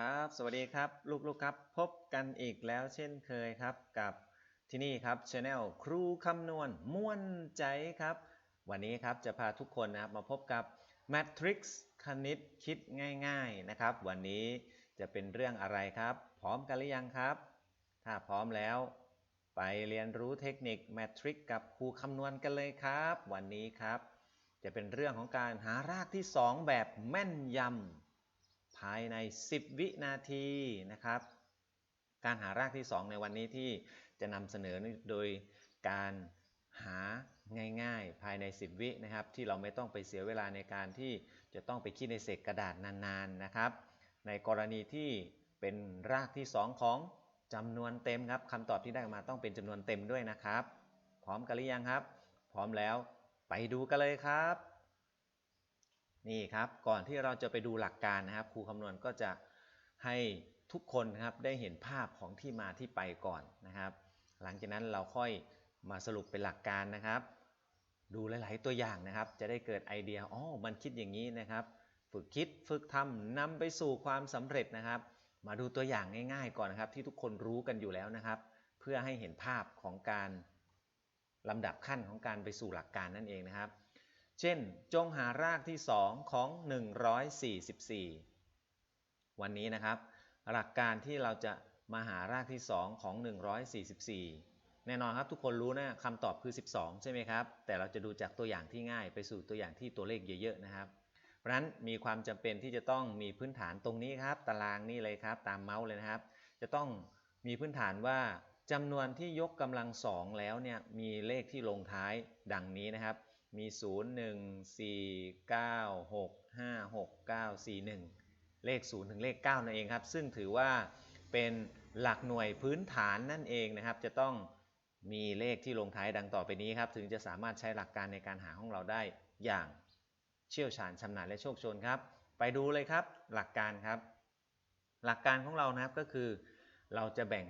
ครับ สวัสดีครับ ลูกๆครับ พบกันอีกแล้วเช่นเคยครับกับที่นี่ครับช anel ครูคำนวณม่วนใจครับ วันนี้ครับจะพาทุกคนนะครับมาพบกับ Matrix คณิตคิดง่ายๆนะครับ วันนี้จะเป็นเรื่องอะไรครับ พร้อมกันหรือยังครับ ถ้าพร้อมแล้ว ไปเรียนรู้เทคนิค Matrix กับครูคำนวณกันเลยครับ วันนี้ครับ จะเป็นเรื่องของการหารากที่ 2 แบบแม่นยำายใน 10 วินาทีนะครับ การหารากที่ 2 ในวันนี้ที่จะนำเสนอโดยการหาง่ายๆ ภายใน 10 วินะครับ ที่เราไม่ต้องไปเสียเวลาในการที่จะต้องไปคิดในเศษกระดาษนานๆนะครับ ในกรณีที่เป็นรากที่ 2 ของจำนวนเต็มครับคำตอบที่ได้มาต้องเป็นจำนวนเต็มด้วยนะครับ พร้อมกันหรือยังครับ พร้อมแล้วไปดูกันเลยครับ นี่ครับ ก่อนที่เราจะไปดูหลักการนะครับ ครูคำนวณก็จะให้ทุกคนนะครับได้เห็นภาพของที่มาที่ไปก่อนนะครับ หลังจากนั้นเราค่อยมาสรุปเป็นหลักการนะครับ ดูหลาย ๆ ตัวอย่างนะครับ จะได้เกิดไอเดียอ๋อมันคิดอย่างนี้นะครับ ฝึกคิดฝึกทำนำไปสู่ความสำเร็จนะครับ มาดูตัวอย่างง่าย ๆ ก่อนนะครับ ที่ทุกคนรู้กันอยู่แล้วนะครับ เพื่อให้เห็นภาพของการลำดับขั้นของการไปสู่หลักการนั่นเองนะครับ เช่น จงหารากที่ 2 ของ 144 วันนี้นะครับ หลักการที่เราจะมาหารากที่ 2 ของ 144 แน่นอนครับทุกคนรู้นะคำตอบคือ 12 ใช่ไหมครับ แต่เราจะดูจากตัวอย่างที่ง่ายไปสู่ตัวอย่างที่ตัวเลขเยอะๆนะครับ เพราะฉะนั้นมีความจำเป็นที่จะต้องมีพื้นฐานตรงนี้ครับ ตารางนี่เลยครับ ตามเมาส์เลยนะครับ จะต้องมีพื้นฐานว่าจำนวนที่ยกกำลังสองแล้วเนี่ยมีเลขที่ลงท้ายดังนี้นะครับ มี 0 1 4 9 6 5 6 9 4 1 เลข 0 ถึงเลข 9 นั่นเองครับ ซึ่งถือว่าเป็นหลักหน่วยพื้นฐานนั่นเองนะครับ จะต้องมีเลขที่ลงท้ายดังต่อไปนี้ครับ ถึงจะสามารถใช้หลักการในการหาของเราได้อย่างเชี่ยวชาญชำนาญและโชคชนครับ ไปดูเลยครับหลักการครับ หลักการของเรานะครับก็คือ เราจะแบ่ง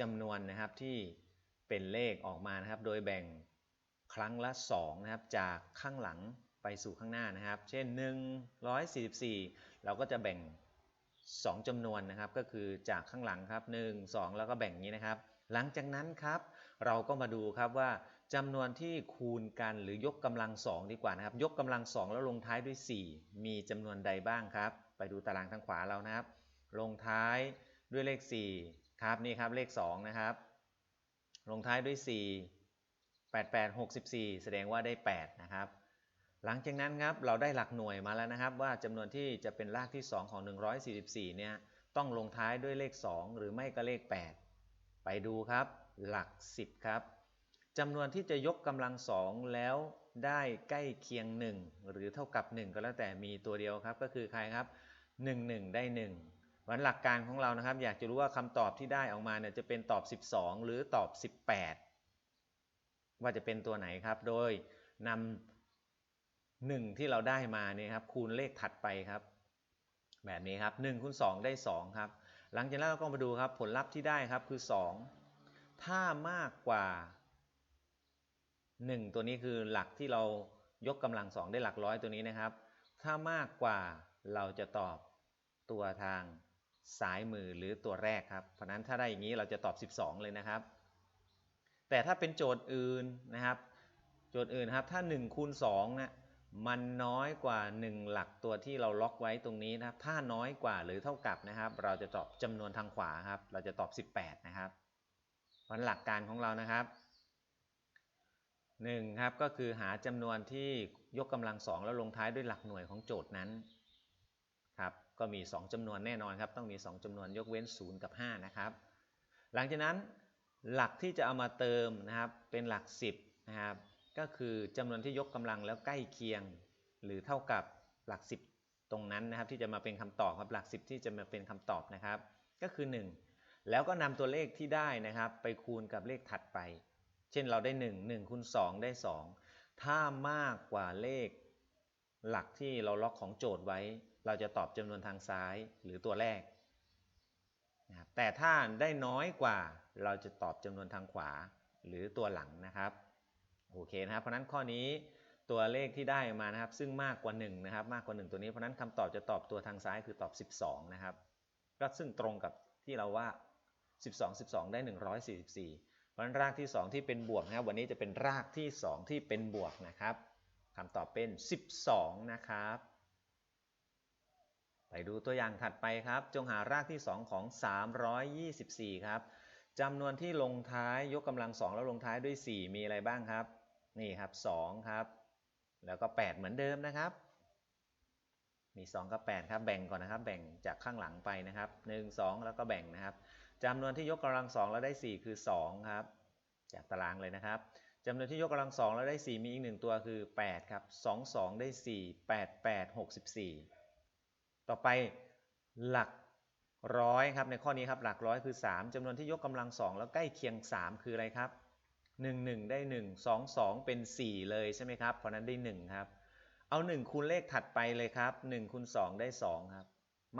จำนวนนะครับที่เป็นเลขออกมานะครับ โดยแบ่ง ครั้งละ2นะครับจากข้างหลังไปสู่ข้างหน้านะครับ เช่น 144 เราก็จะแบ่ง 2จำนวนนะครับ ก็คือจากข้างหลังครับ 1 2 แล้วก็แบ่งนี้นะครับ หลังจากนั้นครับ เราก็มาดูครับว่าจำนวนที่คูณกันหรือยกกำลัง 2 ดีกว่านะครับ ยกกำลัง 2 แล้วลงท้ายด้วย 4 มีจำนวนใดบ้างครับ ไปดูตารางทางขวาเรานะครับ ลงท้ายด้วยเลข 4 ครับนี่ครับเลข 2 นะครับ ลงท้ายด้วย 4 8 8 64 แสดงว่าได้ 8 นะครับ หลังจากนั้นครับเราได้หลักหน่วยมาแล้วนะครับ ว่าจำนวนที่จะเป็นรากที่ 2 ของ 144 เนี่ยต้องลงท้ายด้วยเลข 2 หรือไม่ก็เลข 8 ไปดูครับ หลัก 10 ครับจำนวนที่จะยกกำลัง 2 แล้วได้ใกล้เคียง 1 หรือเท่ากับ 1 ก็แล้วแต่มีตัวเดียวครับ ก็คือใครครับ 1 1 ได้ 1 วันหลักการของเรานะครับ อยากจะรู้ว่าคำตอบที่ได้ออกมาเนี่ยจะเป็นตอบ 12 หรือตอบ 18 ว่าจะเป็นตัวไหนครับ โดยนำ1ที่เราได้มาเนี่ยครับคูณเลขถัดไปครับ แบบนี้ครับ1คูณ2ได้ 2 ครับ หลังจากนั้นเราก็มาดูครับผลลัพธ์ที่ได้ครับคือ 2 ถ้ามากกว่า 1 ตัวนี้คือหลักที่เรายกกำลัง 2 ได้หลักร้อยตัวนี้นะครับ ถ้ามากกว่าเราจะตอบตัวทางซ้ายมือหรือตัวแรกครับ เพราะนั้นถ้าได้อย่างนี้เราจะตอบ 12 เลยนะครับ แต่ถ้าเป็นโจทย์อื่นนะครับ โจทย์อื่นครับ ถ้า1คูณ2นะมันน้อยกว่า 1 หลักตัวที่เราล็อกไว้ตรงนี้นะครับ ถ้าน้อยกว่าหรือเท่ากับนะครับ เราจะตอบจำนวนทางขวาครับ เราจะตอบ 18 นะครับวันหลักการของเรานะครับ1ครับก็คือหาจำนวนที่ยกกำลังสองแล้วลงท้ายด้วยหลักหน่วยของโจทย์นั้นครับก็มี 2จำนวนแน่นอนครับ ต้องมี 2จำนวนยกเว้น 0 กับ 5 นะครับ หลังจากนั้น หลักที่จะเอามาเติมนะครับเป็นหลัก 10นะครับก็คือจำนวนที่ยกกำลังแล้วใกล้เคียง หรือเท่ากับหลัก 10 ตรงนั้นนะครับ ที่จะมาเป็นคำตอบครับหลัก 10 ที่จะมาเป็นคำตอบนะครับ ก็คือ 1 แล้วก็นำตัวเลขที่ได้นะครับ ไปคูณกับเลขถัดไป เช่นเราได้ 1 1คูณ2ได้ 2 ถ้ามากกว่าเลข หลักที่เราล็อกของโจทย์ไว้ เราจะตอบจำนวนทางซ้ายหรือตัวแรก นะครับแต่ถ้าได้น้อยกว่าเราจะตอบจำนวนทางขวาหรือตัวหลังนะครับโอเคนะครับ เพราะนั้นข้อนี้ตัวเลขที่ได้มานะครับ ซึ่งมากกว่า1นะครับมากกว่า 1 ตัวนี้เพราะนั้นคำตอบจะตอบตัวทางซ้ายคือตอบ 12 นะครับ ก็ซึ่งตรงกับที่เราว่า 12 12 ได้ 144 เพราะนั้นรากที่ 2 ที่เป็นบวกนะครับ วันนี้จะเป็นรากที่ 2 ที่เป็นบวกนะครับคำตอบเป็น 12 นะครับ ดูตัวอย่างถัดไปครับ จงหารากที่ 2 ของ 324 ครับจำนวนที่ลงท้ายยกกำลัง 2 แล้วลงท้ายด้วย 4 มีอะไรบ้างครับ นี่ครับ2ครับ แล้วก็ 8 เหมือนเดิมนะครับ มี 2 กับ 8 ครับ แบ่งก่อนนะครับ แบ่งจากข้างหลังไปนะครับ 1 2 แล้วก็แบ่งนะครับจำนวนที่ยกกำลัง 2 แล้วได้ 4 คือ 2 ครับ จากตารางเลยนะครับจำนวนที่ยกกำลัง 2 แล้วได้ 4 มีอีก 1 ตัวคือ 8 ครับ 2 2 ได้ 4 8 8 64 ต่อไปหลักร้อยครับในข้อนี้ครับหลักร้อยคือ 3จำนวนที่ยกกำลัง 2 แล้วใกล้เคียง 3 คืออะไรครับ 1 1 ได้ 1 2 2 เป็น 4 เลยใช่ไหมครับ เพราะนั้นได้ 1 ครับ เอา 1 คูณเลขถัดไปเลยครับ1คูณ2 ได้ 2 ครับ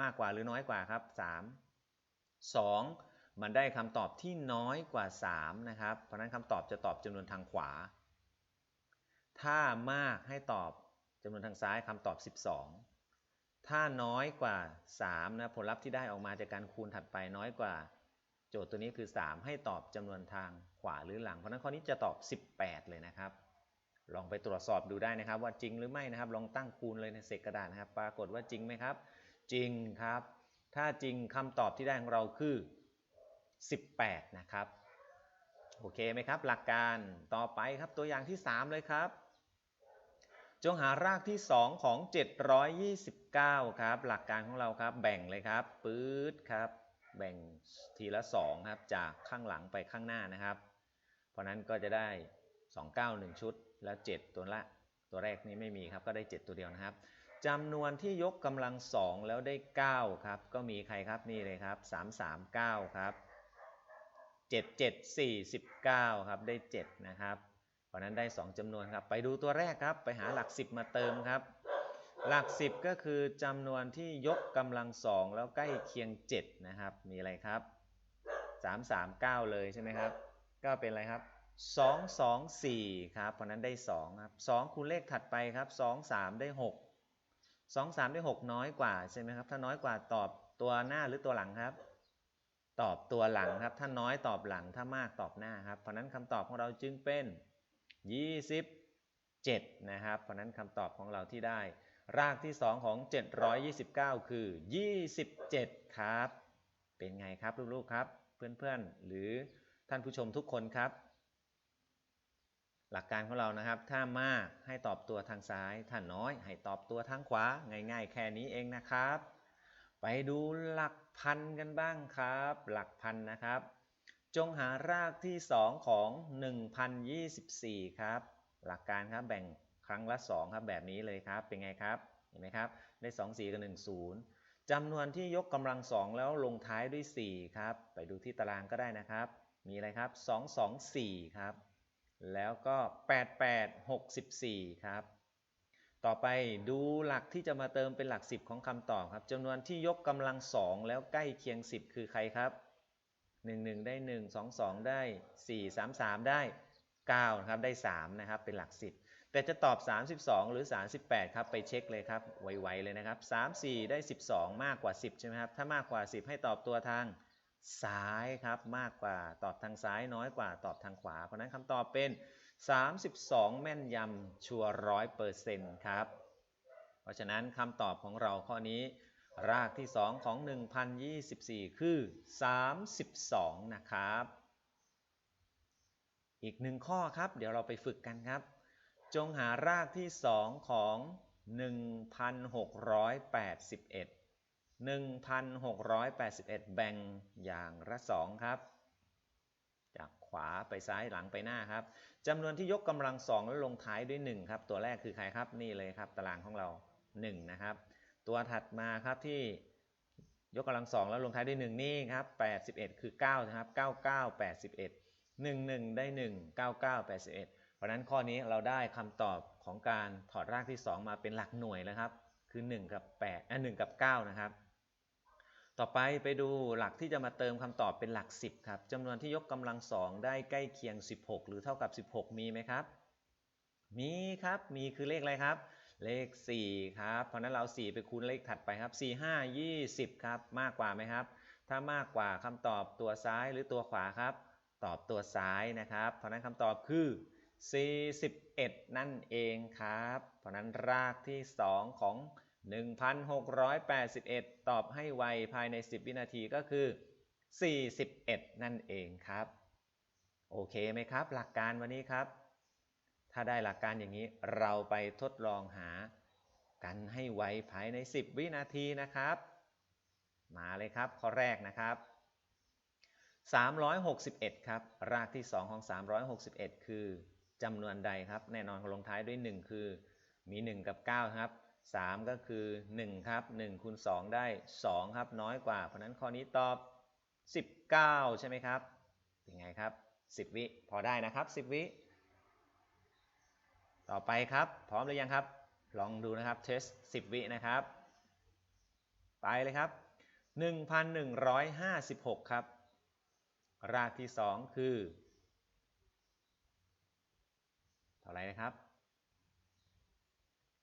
มากกว่าหรือน้อยกว่าครับ 3 2 มันได้คำตอบที่น้อยกว่า 3 นะครับ เพราะนั้นคำตอบจะตอบจำนวนทางขวา ถ้ามากให้ตอบจำนวนทางซ้ายคำตอบ 12 ถ้าน้อยกว่า3นะผลลัพธ์ที่ได้ออกมาจากการคูณถัดไปน้อยกว่า โจทย์ตัวนี้คือ 3 ให้ตอบจำนวนทางขวาหรือหลัง เพราะนั้นข้อนี้จะตอบ 18 เลยนะครับ ลองไปตรวจสอบดูได้นะครับ ว่าจริงหรือไม่นะครับ ลองตั้งคูณเลยในเศษกระดาษนะครับ ปรากฏว่าจริงไหมครับ จริงครับ ถ้าจริงคำตอบที่ได้ของเราคือ 18 นะครับ โอเคไหมครับ หลักการต่อไปครับตัวอย่างที่ 3 เลยครับ จงหารากที่ 2 ของ 729 ครับ หลักการของเราครับ แบ่งเลยครับปื๊ดครับ แบ่งทีละ 2 ครับ จากข้างหลังไปข้างหน้านะครับ เพราะนั้นก็จะได้ 29 1 ชุด แล้ว 7 ตัวละ ตัวแรกนี้ไม่มีครับ ก็ได้ 7 ตัวเดียวนะครับจำนวนที่ยกกำลัง 2 แล้วได้ 9 ครับ ก็มีใครครับ นี่เลยครับ 339 ครับ 7 7 49 ครับ ได้ 7 นะครับ ราะนั้นได้ 2จำนวนครับ ไปดูตัวแรกครับ ไปหาหลัก 10 มาเติมครับ หลัก 10 ก็คือจำนวนที่ยกกำลัง2แล้วใกล้เคียง 7 นะครับ มีอะไรครับ 339 เลยใช่ไหมครับ ก็เป็นอะไรครับ 2 2 4 ครับ เพราะนั้นได้ 2 ครับ 2 คูณเลขถัดไปครับ 2 3 ได้ 6 2 3 ได้ 6 น้อยกว่าใช่ไหมครับ ถ้าน้อยกว่าตอบตัวหน้าหรือตัวหลังครับ ตอบตัวหลังครับ ถ้าน้อยตอบหลัง ถ้ามากตอบหน้าครับ เพราะนั้นคำตอบของเราจึงเป็น 27 นะครับ เพราะนั้นคำตอบของเราที่ได้ รากที่ 2 ของ 729 คือ 27 ครับ เป็นไงครับลูกๆครับ เพื่อนๆ หรือท่านผู้ชมทุกคนครับ หลักการของเรานะครับ ถ้ามากให้ตอบตัวทางซ้าย ถ้าน้อยให้ตอบตัวทางขวา ง่ายๆ แค่นี้เองนะครับ ไปดูหลักพันกันบ้างครับ หลักพันนะครับ จงหารากที่2ของ 1024 ครับ หลักการครับแบ่งครั้งละ 2 ครับแบบนี้เลยครับ เป็นไงครับ เห็นไหมครับ ได้ 2 4 กับ 1 0จำนวนที่ยกกำลัง 2 แล้วลงท้ายด้วย 4 ครับ ไปดูที่ตารางก็ได้นะครับ มีอะไรครับ 2 2 4 ครับ แล้วก็ 8 8 64 ครับ ต่อไปดูหลักที่จะมาเติมเป็นหลัก 10 ของคำตอบครับจำนวนที่ยกกำลัง 2 แล้วใกล้เคียง 10 คือใครครับ 1 1 ได้ 1 2 2 ได้ 4 3 3 ได้ 9 นะครับ ได้ 3 นะครับ เป็นหลัก 10 แต่จะตอบ 32 หรือ 38 ครับ ไปเช็คเลยครับ ไวๆเลยนะครับ 3 4 ได้ 12 มากกว่า 10 ใช่ไหมครับ ถ้ามากกว่า 10 ให้ตอบตัวทางซ้ายครับ มากกว่าตอบทางซ้ายน้อยกว่าตอบทางขวา เพราะนั้นคำตอบเป็น 32 แม่นยำชัวร้อยเปอร์เซ็นต์ครับ เพราะฉะนั้นคำตอบของเราข้อนี้ รากที่ 2 ของ 1024 คือ 32 นะครับ อีกหนึ่งข้อครับ เดี๋ยวเราไปฝึกกันครับ จงหารากที่ 2 ของ 1681 1681 แบ่งอย่างละ2ครับ จากขวาไปซ้ายหลังไปหน้าครับจำนวนที่ยกกำลัง2แล้วลงท้ายด้วย 1 ครับ ตัวแรกคือใครครับนี่เลยครับ ตารางของเรา 1 นะครับ ตัวถัดมาครับที่ยกกำลัง2แล้วลงท้ายด้วย1นี่ครับ81คือ9นะครับ99 81 11ได้1 99 81เพราะนั้นข้อนี้เราได้คำตอบของการถอดรากที่2มาเป็นหลักหน่วยแล้วครับ คือ1กับ8อะ1กับ9นะครับ ต่อไปไปดูหลักที่จะมาเติมคำตอบเป็นหลัก10ครับจำนวนที่ยกกำลัง2ได้ใกล้เคียง16หรือเท่ากับ16มีไหมครับ มีครับ มีคือเลขอะไรครับ เลข 4 ครับ เพราะนั้นเรา 4 ไปคูณเลขถัดไปครับ 4 5 20 ครับ มากกว่าไหมครับ ถ้ามากกว่าคำตอบตัวซ้ายหรือตัวขวาครับ ตอบตัวซ้ายนะครับ เพราะนั้นคำตอบคือ 41 นั่นเองครับ เพราะฉะนั้นรากที่ 2 ของ 1681 ตอบให้ไวภายใน 10 วินาทีก็คือ 41 นั่นเองครับ โอเคไหมครับ หลักการวันนี้ครับ ถ้าได้หลักการอย่างนี้เราไปทดลองหากันให้ไวภายใน 10 วินาทีนะครับ มาเลยครับ ข้อแรกนะครับ 361 ครับ รากที่ 2 ของ 361 คือจำนวนใดครับ แน่นอนลงท้ายด้วย 1 คือมี 1 กับ 9 ครับ 3 ก็คือ 1 ครับ1คูณ2ได้ 2 ครับ น้อยกว่า เพราะนั้นข้อนี้ตอบ 19 ใช่ไหมครับ เป็นไงครับ 10 วิ พอได้นะครับ 10 วิ ต่อไปครับ พร้อมหรือยังครับ ลองดูนะครับเทส10 วินะครับ ไปเลยครับ 1,156 ครับ รากที่ 2 คือ เท่าไหร่นะครับ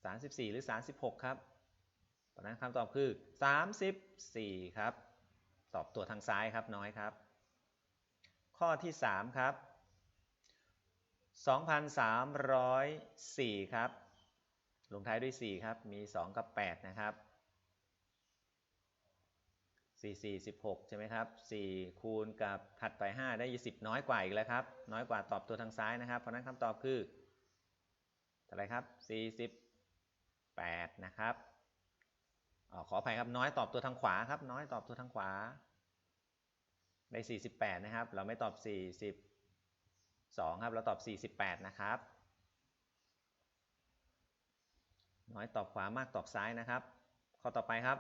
34 หรือ 36 ครับตอนนั้นคำตอบคือ 34 ครับ ตอบตัวทางซ้ายครับน้อยครับ ข้อที่ 3 ครับ 2,304 ครับ ลงท้ายด้วย 4 ครับ มี 2 กับ 8 นะครับ 4 4 16 ใช่ไหมครับ 4 คูณกับถัดไป 5 ได้ 20 น้อยกว่าอีกแล้วครับ น้อยกว่าตอบตัวทางซ้ายนะครับ เพราะนั้นคำตอบคือเท่าไรครับ 48 นะครับออขออภัยครับ น้อยตอบตัวทางขวาครับ น้อยตอบตัวทางขวา ได้ 48 นะครับ เราไม่ตอบ 2 ครับ เราตอบ 48 นะครับ น้อยตอบขวามากตอบซ้ายนะครับ ข้อต่อไปครับ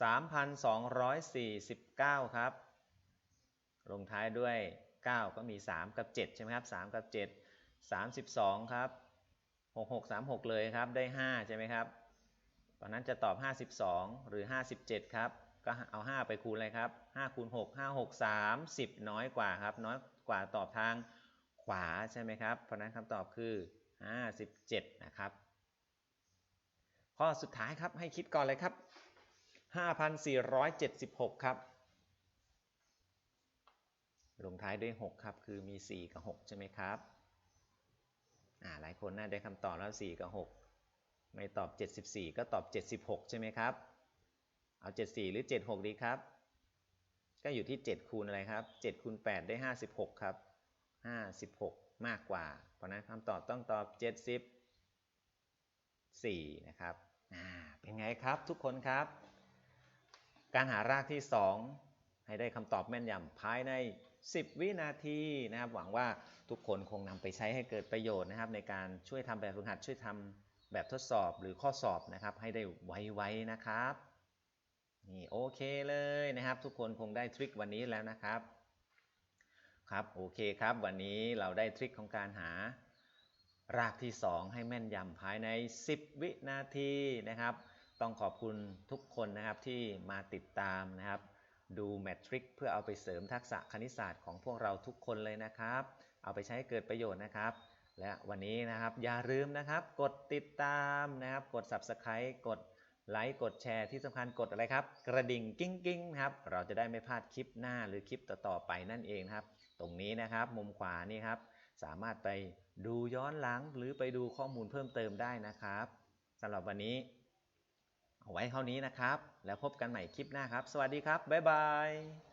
3,249 ครับ ลงท้ายด้วย 9 ก็มี 3 กับ 7 ใช่ไหมครับ 3 กับ 7 32 ครับ 66 36 เลยครับ ได้ 5 ใช่ไหมครับ ตอนนั้นจะตอบ 52 หรือ 57 ครับก็เอา 5 ไปคูณเลยครับ5คูณ6 5 6 30 น้อยกว่าครับ น้อยกว่าตอบทางาใช่ไหมครับ เพราะนั้นคำตอบคือ 57 นะครับ ข้อสุดท้ายครับให้คิดก่อนเลยครับ 5,476 ครับลงท้ายด้วย 6 ครับ คือมี 4 กับ 6 ใช่ไหมครับหลายคนน่าได้คำตอบแล้ว 4 กับ 6 ไม่ตอบ 74 ก็ตอบ 76 ใช่ไหมครับ เอา 74 หรือ 76 ดีครับ ก็อยู่ที่ 7 คูณอะไรครับ 7 คูณ 8 ได้ 56 ครับ 56 มากกว่า เพราะนั้นคำตอบต้องตอบ 74 นะครับเป็นไงครับทุกคนครับ การหารากที่ 2 ให้ได้คำตอบแม่นยำภายใน 10 วินาทีนะครับหวังว่าทุกคนคงนำไปใช้ให้เกิดประโยชน์นะครับ ในการช่วยทำแบบฝึกหัดช่วยทำแบบทดสอบหรือข้อสอบนะครับ ให้ได้ไวๆนะครับนี่โอเคเลยนะครับ ทุกคนคงได้ทริควันนี้แล้วนะครับ ครับโอเคครับ วันนี้เราได้ทริคของการหา รากที่ 2 ให้แม่นยำภายใน 10 วินาทีนะครับ ต้องขอบคุณทุกคนนะครับที่มาติดตามนะครับ ดูแมทริกเพื่อเอาไปเสริมทักษะคณิตศาสตร์ของพวกเราทุกคนเลยนะครับ เอาไปใช้ใเกิดประโยชน์นะครับ และวันนี้นะครับอย่าลืมนะครับ กดติดตามนะครับ กด Subscribe กดไลค์กดแชร์ที่สำคัญกดอะไรครับ กระดิ่งกิ้งกิ้งครับ เราจะได้ไม่พลาดคลิปหน้าหรือคลิปต่อๆไปนั่นเองครับ ตรงนี้นะครับ มุมขวานี่ครับ สามารถไปดูย้อนหลังหรือไปดูข้อมูลเพิ่มเติมได้นะครับสำหรับวันนี้ เอาไว้เท่านี้นะครับ แล้วพบกันใหม่คลิปหน้าครับ สวัสดีครับ บ๊ายบาย